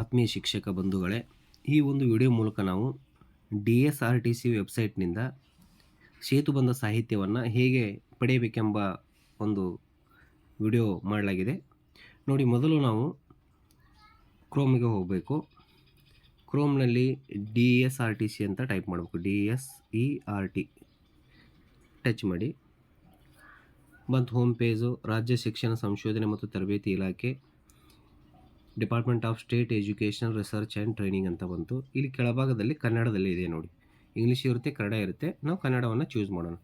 ಆತ್ಮೀಯ ಶಿಕ್ಷಕ ಬಂಧುಗಳೇ, ಈ ಒಂದು ವಿಡಿಯೋ ಮೂಲಕ ನಾವು D S R T C ವೆಬ್ಸೈಟ್ನಿಂದ ಸೇತುಬಂಧ ಸಾಹಿತ್ಯವನ್ನು ಹೇಗೆ ಪಡೆಯಬೇಕೆಂಬ ಒಂದು ವಿಡಿಯೋ ಮಾಡಲಾಗಿದೆ. ನೋಡಿ, ಮೊದಲು ನಾವು ಕ್ರೋಮಿಗೆ ಹೋಗಬೇಕು. ಕ್ರೋಮ್ನಲ್ಲಿ D S R T C ಅಂತ ಟೈಪ್ ಮಾಡಬೇಕು. D S E R T. Touch ಮಾಡಿ. ಬಂತು ಹೋಮ್ ಪೇಜು, ರಾಜ್ಯ ಶಿಕ್ಷಣ ಸಂಶೋಧನೆ ಮತ್ತು ತರಬೇತಿ ಇಲಾಖೆ. Department of state education research and training ಅಂತ ಬಂತು. ಇಲ್ಲಿ ಕೆಳಭಾಗದಲ್ಲಿ ಕನ್ನಡದಲ್ಲಿ ಇದೆ ನೋಡಿ. ಇಂಗ್ಲೀಷ್ ಇರುತ್ತೆ, ಕನ್ನಡ ಇರುತ್ತೆ. ನಾವು ಕನ್ನಡವನ್ನು ಚೂಸ್ ಮಾಡೋಣ.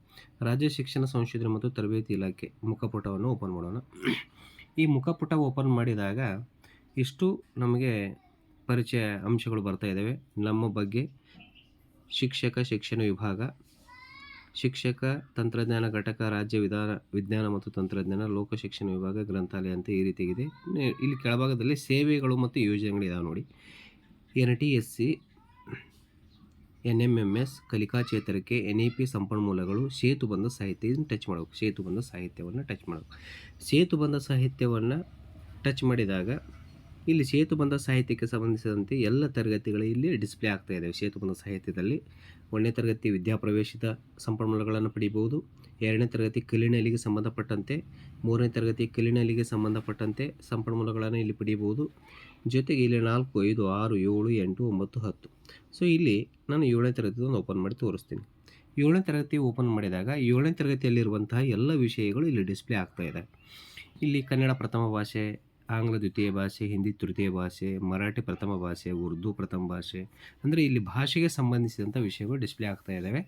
ರಾಜ್ಯ ಶಿಕ್ಷಣ ಸಂಶೋಧನೆ ಮತ್ತು ತರಬೇತಿ ಇಲಾಖೆ ಮುಖಪುಟವನ್ನು ಓಪನ್ ಮಾಡೋಣ. ಈ ಮುಖಪುಟ ಓಪನ್ ಮಾಡಿದಾಗ ಇಷ್ಟು ನಮಗೆ ಪರಿಚಯ ಅಂಶಗಳು ಬರ್ತಾ ಇದ್ದಾವೆ ನಮ್ಮ ಬಗ್ಗೆ ಶಿಕ್ಷಕ, ಶಿಕ್ಷಣ ವಿಭಾಗ ಶಿಕ್ಷಕ, ತಂತ್ರಜ್ಞಾನ ಘಟಕ, ರಾಜ್ಯ ವಿಧಾನ, ವಿಜ್ಞಾನ ಮತ್ತು ತಂತ್ರಜ್ಞಾನ, ಲೋಕ ಶಿಕ್ಷಣ ವಿಭಾಗ ಗ್ರಂಥಾಲಯ ಅಂತ ಈ ರೀತಿಯಾಗಿದೆ ಇಲ್ಲಿ ಕೆಳಭಾಗದಲ್ಲಿ ಸೇವೆಗಳು ಮತ್ತು ಯೋಜನೆಗಳಿದಾವೆ ನೋಡಿ. N T S C N M M S ಕಲಿಕಾ ಚೇತರಿಕೆ ಎನ್ ಇ ಪಿ ಸಂಪನ್ಮೂಲಗಳು ಸೇತುಬಂಧ ಸಾಹಿತ್ಯ ಇದನ್ನು ಟಚ್ ಮಾಡಬೇಕು. ಸೇತುಬಂಧ ಸಾಹಿತ್ಯವನ್ನು ಟಚ್ ಮಾಡಬೇಕು. ಸೇತುಬಂಧ ಸಾಹಿತ್ಯವನ್ನು ಟಚ್ ಮಾಡಿದಾಗ ಇಲ್ಲಿ ಸೇತುಬಂಧ ಸಾಹಿತ್ಯಕ್ಕೆ ಸಂಬಂಧಿಸಿದಂತೆ ಎಲ್ಲ ತರಗತಿಗಳು ಇಲ್ಲಿ ಡಿಸ್ಪ್ಲೇ ಆಗ್ತಾ ಇದ್ದಾವೆ ಸೇತುಬಂಧ ಸಾಹಿತ್ಯದಲ್ಲಿ ಒಂದನೇ ತರಗತಿ ವಿದ್ಯಾಪ್ರವೇಶಿತ ಸಂಪನ್ಮೂಲಗಳನ್ನು ಪಡೆಯಬಹುದು ಎರಡನೇ ತರಗತಿ ಕಲಿನಲಿಗೆ ಸಂಬಂಧಪಟ್ಟಂತೆ, ಮೂರನೇ ತರಗತಿ ಕಲಿನಲಿಗೆ ಸಂಬಂಧಪಟ್ಟಂತೆ ಸಂಪನ್ಮೂಲಗಳನ್ನು ಇಲ್ಲಿ ಪಡೆಯಬಹುದು ಜೊತೆಗೆ ಇಲ್ಲಿ ನಾಲ್ಕು, ಐದು, ಆರು, ಏಳು, ಎಂಟು, ಒಂಬತ್ತು, ಹತ್ತು. ಸೊ ಇಲ್ಲಿ ನಾನು ಏಳನೇ ತರಗತಿಯನ್ನು ಓಪನ್ ಮಾಡಿ ತೋರಿಸ್ತೀನಿ. ಏಳನೇ ತರಗತಿ ಓಪನ್ ಮಾಡಿದಾಗ ಏಳನೇ ತರಗತಿಯಲ್ಲಿರುವಂತಹ ಎಲ್ಲ ವಿಷಯಗಳು ಇಲ್ಲಿ ಡಿಸ್ಪ್ಲೇ ಆಗ್ತಾ ಇದೆ ಇಲ್ಲಿ ಕನ್ನಡ ಪ್ರಥಮ ಭಾಷೆ ಆಂಗ್ಲ, ದ್ವಿತೀಯ ಭಾಷೆ, ಹಿಂದಿ, ತೃತೀಯ ಭಾಷೆ, ಮರಾಠಿ ಪ್ರಥಮ ಭಾಷೆ, ಉರ್ದು ಪ್ರಥಮ ಭಾಷೆ, ಅಂದರೆ ಇಲ್ಲಿ ಭಾಷೆಗೆ ಸಂಬಂಧಿಸಿದಂಥ ವಿಷಯಗಳು ಡಿಸ್ಪ್ಲೇ ಆಗ್ತಾ ಇದ್ದಾವೆ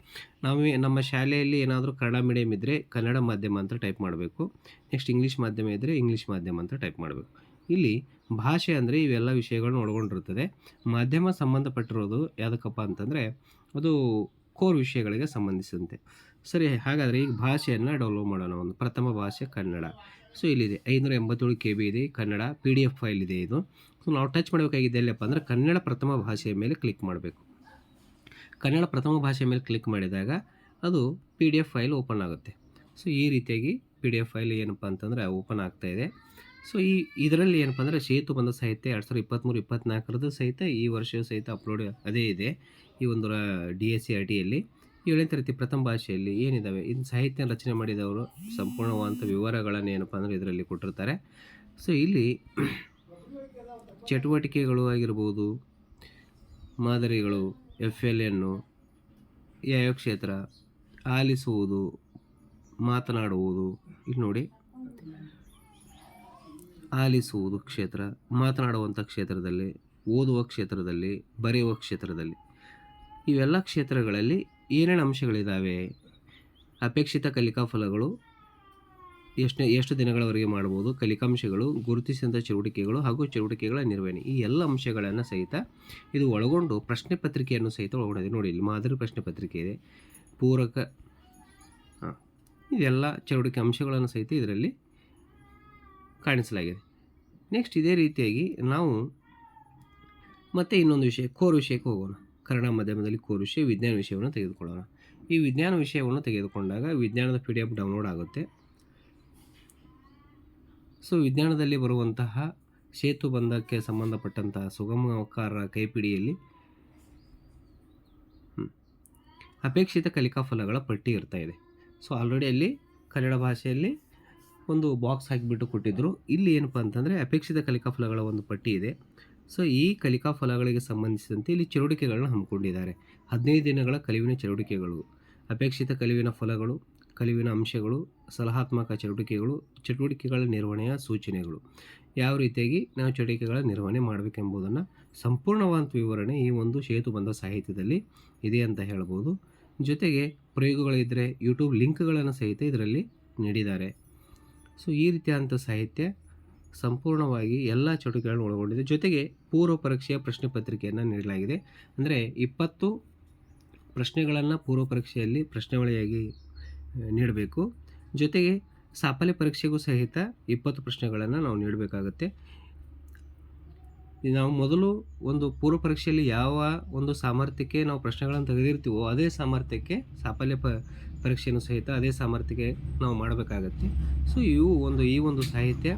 ನಾವು ನಮ್ಮ ಶಾಲೆಯಲ್ಲಿ ಏನಾದರೂ ಕನ್ನಡ ಮೀಡಿಯಮ್ ಇದ್ದರೆ ಕನ್ನಡ ಮಾಧ್ಯಮ ಅಂತ ಟೈಪ್ ಮಾಡಬೇಕು. ನೆಕ್ಸ್ಟ್ ಇಂಗ್ಲೀಷ್ ಮಾಧ್ಯಮ ಇದ್ದರೆ ಇಂಗ್ಲೀಷ್ ಮಾಧ್ಯಮ ಅಂತ ಟೈಪ್ ಮಾಡಬೇಕು. ಇಲ್ಲಿ ಭಾಷೆ ಅಂದರೆ ಇವೆಲ್ಲ ವಿಷಯಗಳನ್ನ ಒಳಗೊಂಡಿರುತ್ತದೆ ಮಾಧ್ಯಮ ಸಂಬಂಧಪಟ್ಟಿರೋದು ಯಾವುದಕ್ಕಪ್ಪ ಅಂತಂದರೆ ಅದು ಕೋರ್ ವಿಷಯಗಳಿಗೆ ಸಂಬಂಧಿಸಿದಂತೆ. ಸರಿ, ಹಾಗಾದರೆ ಈಗ ಭಾಷೆಯನ್ನು ಡೌನ್ಲೋಡ್ ಮಾಡೋಣ. ಒಂದು ಪ್ರಥಮ ಭಾಷೆ ಕನ್ನಡ. ಸೊ ಇಲ್ಲಿದೆ. ಐನೂರ ಎಂಬತ್ತೇಳು ಕೆ ಬಿ ಇದೆ. Kannada P D F file ಇದೆ ಇದು. ಸೊ ನಾವು ಟಚ್ ಮಾಡಬೇಕಾಗಿದೆ ಎಲ್ಲಪ್ಪ ಅಂದರೆ ಕನ್ನಡ ಪ್ರಥಮ ಭಾಷೆಯ ಮೇಲೆ ಕ್ಲಿಕ್ ಮಾಡಬೇಕು. ಕನ್ನಡ ಪ್ರಥಮ ಭಾಷೆಯ ಮೇಲೆ ಕ್ಲಿಕ್ ಮಾಡಿದಾಗ ಅದು P D F file open ಆಗುತ್ತೆ. ಸೊ ಈ ರೀತಿಯಾಗಿ ಪಿ ಡಿ ಎಫ್ ಫೈಲ್ ಏನಪ್ಪ ಅಂತಂದರೆ ಓಪನ್ ಆಗ್ತಾ ಇದೆ. ಸೊ ಈ ಇದರಲ್ಲಿ ಏನಪ್ಪ ಅಂದರೆ ಸೇತು ಬಂದ ಸಾಹಿತ್ಯ ಎರಡು ಸಾವಿರದ ಇಪ್ಪತ್ತ್ಮೂರು ಇಪ್ಪತ್ತ್ನಾಲ್ಕರದ್ದು ಸಹಿತ ಈ ವರ್ಷ ಸಹಿತ ಅಪ್ಲೋಡ್ ಅದೇ ಇದೆ. ಈ ಒಂದು ಡಿ ಎಸ್ ಸಿ ಆರ್ ಟಿಯಲ್ಲಿ ಏಳನೇ ತರಗತಿ ಪ್ರಥಮ ಭಾಷೆಯಲ್ಲಿ ಏನಿದ್ದಾವೆ ಇನ್ನು ಸಾಹಿತ್ಯ ರಚನೆ ಮಾಡಿದವರು ಸಂಪೂರ್ಣವಾದಂಥ ವಿವರಗಳನ್ನು ಏನಪ್ಪ ಅಂದರೆ ಇದರಲ್ಲಿ ಕೊಟ್ಟಿರ್ತಾರೆ. ಸೊ ಇಲ್ಲಿ ಚಟುವಟಿಕೆಗಳು ಆಗಿರ್ಬೋದು, ಮಾದರಿಗಳು ಎಫ್ ಎಲ್ ಎನ್ನು ಯಾವ್ಯಾವ ಕ್ಷೇತ್ರ, ಆಲಿಸುವುದು, ಮಾತನಾಡುವುದು, ಇಲ್ಲಿ ನೋಡಿ. ಆಲಿಸುವುದು ಕ್ಷೇತ್ರ, ಮಾತನಾಡುವಂಥ ಕ್ಷೇತ್ರದಲ್ಲಿ, ಓದುವ ಕ್ಷೇತ್ರದಲ್ಲಿ, ಬರೆಯುವ ಕ್ಷೇತ್ರದಲ್ಲಿ. ಇವೆಲ್ಲ ಕ್ಷೇತ್ರಗಳಲ್ಲಿ ಏನೇನು ಅಂಶಗಳಿದ್ದಾವೆ? ಅಪೇಕ್ಷಿತ ಕಲಿಕಾ ಫಲಗಳು ಎಷ್ಟು ಎಷ್ಟು ದಿನಗಳವರೆಗೆ ಮಾಡ್ಬೋದು? ಕಲಿಕಾಂಶಗಳು, ಗುರುತಿಸಿದಂಥ ಚಟುವಟಿಕೆಗಳು ಹಾಗೂ ಚಟುವಟಿಕೆಗಳ ನಿರ್ವಹಣೆ. ಈ ಎಲ್ಲ ಅಂಶಗಳನ್ನು ಸಹಿತ ಇದು ಒಳಗೊಂಡು ಪ್ರಶ್ನೆ ಪತ್ರಿಕೆಯನ್ನು ಸಹಿತ ಒಳಗೊಂಡಿದೆ. ನೋಡಿ, ಇಲ್ಲಿ ಮಾದರಿ ಪ್ರಶ್ನೆ ಪತ್ರಿಕೆ ಇದೆ. ಪೂರಕ ಇದೆಲ್ಲ ಚಟುವಟಿಕೆ ಅಂಶಗಳನ್ನು ಸಹಿತ ಇದರಲ್ಲಿ ಕಾಣಿಸಲಾಗಿದೆ. ನೆಕ್ಸ್ಟ್ ಇದೇ ರೀತಿಯಾಗಿ ನಾವು ಮತ್ತೆ ಇನ್ನೊಂದು ವಿಷಯ, ಕೋರ್ ವಿಷಯಕ್ಕೆ ಹೋಗೋಣ. ಕನ್ನಡ ಮಾಧ್ಯಮದಲ್ಲಿ ಕೋರಿಸಿ ವಿಜ್ಞಾನ ವಿಷಯವನ್ನು ತೆಗೆದುಕೊಳ್ಳೋಣ. ಈ ವಿಜ್ಞಾನ ವಿಷಯವನ್ನು ತೆಗೆದುಕೊಂಡಾಗ ವಿಜ್ಞಾನದ ಪಿ ಎಫ್ ಡೌನ್ಲೋಡ್ ಆಗುತ್ತೆ. ಸೊ ವಿಜ್ಞಾನದಲ್ಲಿ ಬರುವಂತಹ ಸೇತು ಬಂಧಕ್ಕೆ ಸಂಬಂಧಪಟ್ಟಂತಹ ಸುಗಮಕಾರ ಕೈಪಿಡಿಯಲ್ಲಿ ಅಪೇಕ್ಷಿತ ಕಲಿಕಾ ಫಲಗಳ ಪಟ್ಟಿ ಇರ್ತಾ ಇದೆ. ಸೊ ಆಲ್ರೆಡಿ ಅಲ್ಲಿ ಕನ್ನಡ ಭಾಷೆಯಲ್ಲಿ ಒಂದು ಬಾಕ್ಸ್ ಹಾಕಿಬಿಟ್ಟು ಕೊಟ್ಟಿದ್ದರು ಇಲ್ಲಿ ಏನಪ್ಪ ಅಂತಂದರೆ ಅಪೇಕ್ಷಿತ ಕಲಿಕಾ ಫಲಗಳ ಒಂದು ಪಟ್ಟಿ ಇದೆ. ಸೊ ಈ ಕಲಿಕಾ ಫಲಗಳಿಗೆ ಸಂಬಂಧಿಸಿದಂತೆ ಇಲ್ಲಿ ಚಟುವಟಿಕೆಗಳನ್ನು ಹಮ್ಮಿಕೊಂಡಿದ್ದಾರೆ. ಹದಿನೈದು ದಿನಗಳ ಕಲಿವಿನ ಚಟುವಟಿಕೆಗಳು, ಅಪೇಕ್ಷಿತ ಕಲಿವಿನ ಫಲಗಳು, ಕಲಿವಿನ ಅಂಶಗಳು, ಸಲಹಾತ್ಮಕ ಚಟುವಟಿಕೆಗಳು, ಚಟುವಟಿಕೆಗಳ ನಿರ್ವಹಣೆಯ ಸೂಚನೆಗಳು. ಯಾವ ರೀತಿಯಾಗಿ ನಾವು ಚಟುವಟಿಕೆಗಳ ನಿರ್ವಹಣೆ ಮಾಡಬೇಕೆಂಬುದನ್ನು ಸಂಪೂರ್ಣವಾದ ವಿವರಣೆ ಈ ಒಂದು ಸೇತುಬಂಧ ಸಾಹಿತ್ಯದಲ್ಲಿ ಇದೆ ಅಂತ ಹೇಳ್ಬೋದು. ಜೊತೆಗೆ ಪ್ರಯೋಗಗಳಿದ್ದರೆ ಯೂಟ್ಯೂಬ್ ಲಿಂಕ್ಗಳನ್ನು ಸಹಿತ ಇದರಲ್ಲಿ ನೀಡಿದ್ದಾರೆ. ಸೊ ಈ ರೀತಿಯಾದಂಥ ಸಾಹಿತ್ಯ ಸಂಪೂರ್ಣವಾಗಿ ಎಲ್ಲ ಚಟುವಟಿಕೆಗಳನ್ನು ಒಳಗೊಂಡಿದೆ. ಜೊತೆಗೆ ಪೂರ್ವ ಪರೀಕ್ಷೆಯ ಪ್ರಶ್ನೆ ಪತ್ರಿಕೆಯನ್ನು ನೀಡಲಾಗಿದೆ. ಅಂದರೆ ಇಪ್ಪತ್ತು ಪ್ರಶ್ನೆಗಳನ್ನು ಪೂರ್ವ ಪರೀಕ್ಷೆಯಲ್ಲಿ ಪ್ರಶ್ನಾವಳಿಯಾಗಿ ನೀಡಬೇಕು. ಜೊತೆಗೆ ಸಾಫಲ್ಯ ಪರೀಕ್ಷೆಗೂ ಸಹಿತ ಇಪ್ಪತ್ತು ಪ್ರಶ್ನೆಗಳನ್ನು ನಾವು ನೀಡಬೇಕಾಗುತ್ತೆ. ನಾವು ಮೊದಲು ಒಂದು ಪೂರ್ವ ಪರೀಕ್ಷೆಯಲ್ಲಿ ಯಾವ ಒಂದು ಸಾಮರ್ಥ್ಯಕ್ಕೆ ನಾವು ಪ್ರಶ್ನೆಗಳನ್ನು ತೆಗೆದಿರ್ತೀವೋ ಅದೇ ಸಾಮರ್ಥ್ಯಕ್ಕೆ ಸಾಫಲ್ಯ ಪ, ಪರೀಕ್ಷೆಯನ್ನು ಸಹಿತ ಅದೇ ಸಾಮರ್ಥ್ಯಕ್ಕೆ ನಾವು ಮಾಡಬೇಕಾಗತ್ತೆ. ಸೊ, ಇವು ಒಂದು, ಈ ಒಂದು ಸಾಹಿತ್ಯ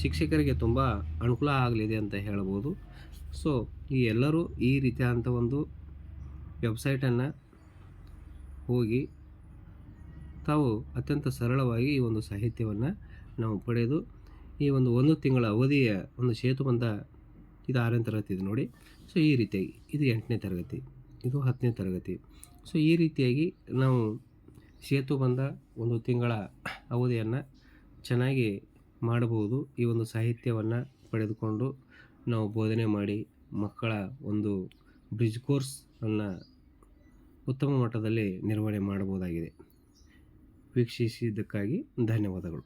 ಶಿಕ್ಷಕರಿಗೆ ತುಂಬ ಅನುಕೂಲ ಆಗಲಿದೆ ಅಂತ ಹೇಳ್ಬೋದು. ಸೊ ಈ ಎಲ್ಲರೂ ಈ ರೀತಿಯಾದಂಥ ಒಂದು ವೆಬ್ಸೈಟನ್ನು ಹೋಗಿ ತಾವು ಅತ್ಯಂತ ಸರಳವಾಗಿ ಈ ಒಂದು ಸಾಹಿತ್ಯವನ್ನು ನಾವು ಪಡೆದು ಈ ಒಂದು ಒಂದು ತಿಂಗಳ ಅವಧಿಯ ಒಂದು ಸೇತು ಬಂದ ಇದು ಆರನೇ ತರಗತಿ ಇದೆ ನೋಡಿ. ಸೊ ಈ ರೀತಿಯಾಗಿ ಇದು ಎಂಟನೇ ತರಗತಿ, ಇದು ಹತ್ತನೇ ತರಗತಿ. ಸೊ ಈ ರೀತಿಯಾಗಿ ನಾವು ಸೇತು ಬಂದ ಒಂದು ತಿಂಗಳ ಅವಧಿಯನ್ನು ಚೆನ್ನಾಗಿ ಮಾಡಬಹುದು. ಈ ಒಂದು ಸಾಹಿತ್ಯವನ್ನು ಪಡೆದುಕೊಂಡು ನಾವು ಬೋಧನೆ ಮಾಡಿ ಮಕ್ಕಳ ಒಂದು ಬ್ರಿಡ್ಜ್ ಕೋರ್ಸನ್ನು ಉತ್ತಮ ಮಟ್ಟದಲ್ಲಿ ನಿರ್ವಹಣೆ ಮಾಡಬಹುದಾಗಿದೆ. ವೀಕ್ಷಿಸಿದ್ದಕ್ಕಾಗಿ ಧನ್ಯವಾದಗಳು.